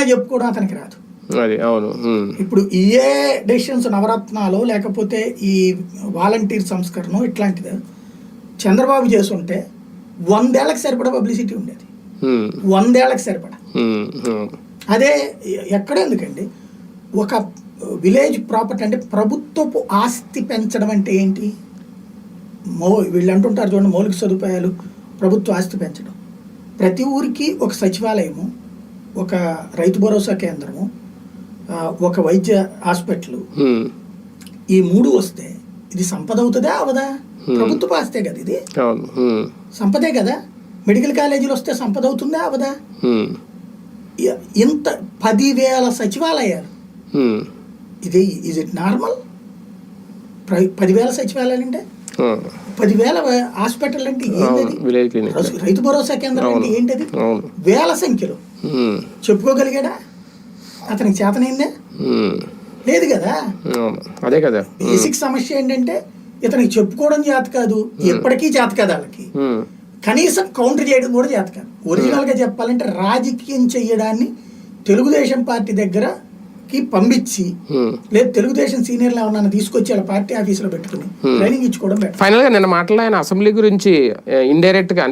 చెప్పినా చెప్పుకోవడం అతనికి రాదు అది అవును. ఇప్పుడు ఏ డెసిషన్స్ నవరత్నాలు లేకపోతే ఈ వాలంటీర్ సంస్కరణ ఇట్లాంటిది చంద్రబాబు చేస్తుంటే వందేళ్ళకు సరిపడా పబ్లిసిటీ ఉండేది ఉమ్. వందేళ్ళకు సరిపడా. అదే ఎక్కడ ఎందుకండి ఒక విలేజ్ ప్రాపర్టీ అంటే ప్రభుత్వపు ఆస్తి పెంచడం అంటే ఏంటి మౌ వీళ్ళు అంటుంటారు చూడండి మౌలిక సదుపాయాలు ప్రభుత్వ ఆస్తి పెంచడం ప్రతి ఊరికి ఒక సచివాలయము ఒక రైతు భరోసా కేంద్రము ఒక వైద్య హాస్పిటల్. ఈ మూడు వస్తే ఇది సంపద అవుతుందా అవదా? ప్రభుత్వ ఆస్తే కదా ఇది. సంపదే కదా? మెడికల్ కాలేజీలు వస్తే సంపద అవుతుందా అవదా? ఇంత పదివేల సచివాలయాలు. ఇది ఇజ్ ఇట్ నార్మల్ పదివేల సచివాలయాలు అంటే. పదివేల హాస్పిటల్ అంటే ఏంటది? రైతు- భరోసా కేంద్రం అంటే. ఏంటది? వేల సంఖ్యలో. చెప్పుకోగలిగాడా? అతనికి చేతనైందే. లేదు కదా? అదే కదా. బేసిక్ సమస్య ఏంటంటే ఇతనికి చెప్పుకోవడం చేత కాదు ఎప్పటికీ చేత కాదు వాళ్ళకి. కనీసం కౌంటర్ చేయడం కూడా చేత కాదు. ఒరిజినల్గా చెప్పాలంటే రాజకీయం చేయడాన్ని తెలుగుదేశం పార్టీ దగ్గరకి పంపించి ఉమ్. లేదు తెలుగుదేశం సీనియర్లు ఎవరన్నా తీసుకొచ్చి వాళ్ళ పార్టీ ఆఫీసులో పెట్టుకుని ట్రైనింగ్ ఇచ్చుకోవడం ఫైనల్గా నిన్న మాటలో ఆయన అసెంబ్లీ గురించి ఇండైరెక్ట్గా